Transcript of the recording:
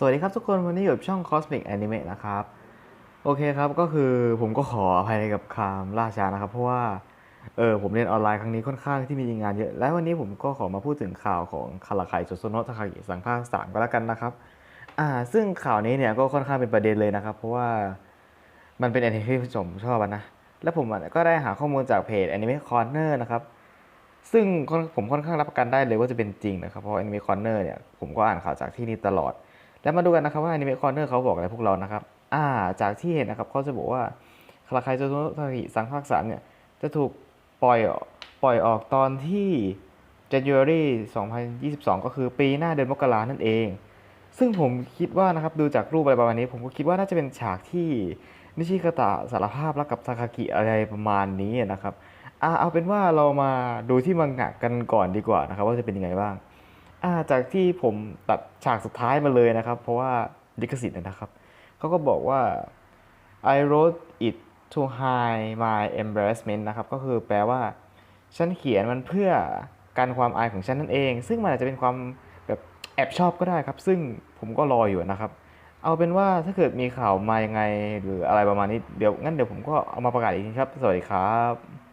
สวัสดีครับทุกคนวันนี้อยู่ช่อง Cosmic Anime นะครับ โอเคครับก็คือผมก็ขออภัยกับคามล่าช้านะครับ เพราะว่าเออผมเรียนออนไลน์ครั้งนี้ค่อนข้างที่มีงานเยอะ และวันนี้ผมก็ขอมาพูดถึงข่าวของคาราไคโซโซโนะทาคากิสังภาคสามก็แล้วกันนะครับอ่าซึ่งข่าวนี้เนี่ยก็ค่อนข้างเป็นประเด็นเลยนะครับ เพราะว่ามันเป็นแอนิเมะที่ผมชอบนะและผมก็ได้หาข้อมูลจากเพจ Anime Corner นะครับซึ่งผมค่อนข้างรับประกันได้เลยว่าจะเป็นจริงนะครับเพราะ Anime Corner เนี่ยผมก็อ่านข่าวจากที่นี่ตลอด แล้วมาดูกันนะครับว่า Anime Corner เขาบอกอะไรพวกเรานะครับ อ่า จากที่เห็นนะครับเขาจะบอกว่าคาราคายโจโนะทากิสังภาคสามเนี่ย จะถูกปล่อยปล่อยออกตอนที่ January 2022 ก็คือปีหน้าเดือนมกรานั่นเอง ซึ่งผมคิดว่านะครับดูจากรูปอะไรประมาณนี้ ผมก็คิดว่าน่าจะเป็นฉากที่นิชิคาตะสารภาพรักกับทาคากิอะไรประมาณนี้นะครับอ่าเอาเป็นว่าเรามาดูที่มังงะกันก่อนดีกว่านะครับ ว่าจะเป็นยังไงบ้าง จากที่ผมตัดฉากสุดท้ายมาเลยนะครับ เพราะว่าลิขสิทธิ์นะครับเขาก็บอกว่า I wrote it to hide my embarrassment นะครับ ก็คือแปลว่า ฉันเขียนมันเพื่อการความอายของฉันนั่นเอง ซึ่งมันอาจจะเป็นความแบบแอบชอบก็ได้ครับ ซึ่งผมก็รออยู่นะครับ เอาเป็นว่าถ้าเกิดมีข่าวมายังไง หรืออะไรประมาณนี้ เดี๋ยวงั้นเดี๋ยวผมก็เอามาประกาศอีกทีครับ สวัสดีครับ